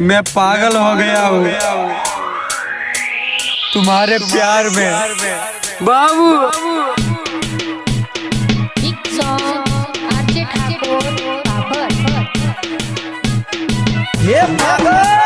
मैं पागल हो गया हूँ। तुम्हारे प्यार में। बाबू। ये पागल!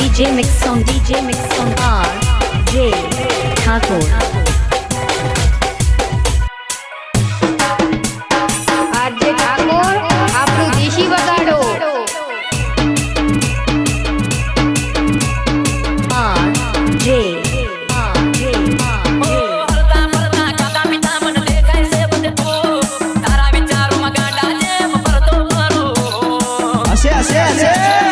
DJ Mix on DJ Mix on R J Thakur Yeah, yeah, yeah.